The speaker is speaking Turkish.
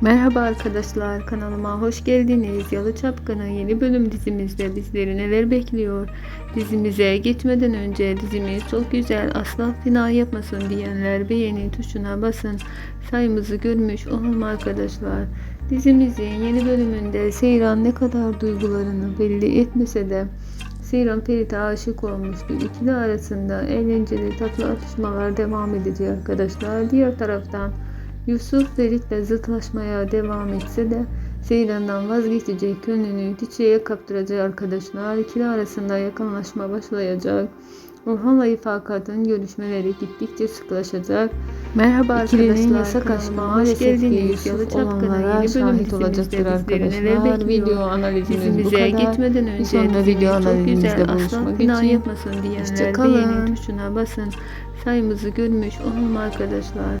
Merhaba arkadaşlar kanalıma hoş geldiniz. Yalı Çapkını yeni bölüm dizimizde bizleri neler bekliyor? Dizimize geçmeden önce dizimiz çok güzel asla final yapmasın diyenler beğeni tuşuna basın. Sayımızı görmüş olalım arkadaşlar. Dizimizin yeni bölümünde Seyran ne kadar duygularını belli etmese de Seyran Ferit'e aşık olmuştu. İkili arasında eğlenceli tatlı atışmalar devam edecek arkadaşlar. Diğer taraftan Yusuf Ferit'le zıtlaşmaya devam etse de Seyran'dan vazgeçecek gönlünü Diçe'ye kaptıracak arkadaşlar. İkili arasında yakınlaşma başlayacak. Orhan'la İfakat'ın görüşmeleri gittikçe sıklaşacak. Merhaba İkilinin arkadaşlar. yasak hoş maalesef geldiniz. Yusuf olanlara yeni bölüm şahit olacaktır arkadaşlar. Video analizimiz bu Dizimize kadar. geçmeden Bir önce dizimiz video analizimizde buluşmak için yapmasın diyenler beğeni tuşuna basın. Sayımızı görmüş olalım arkadaşlar.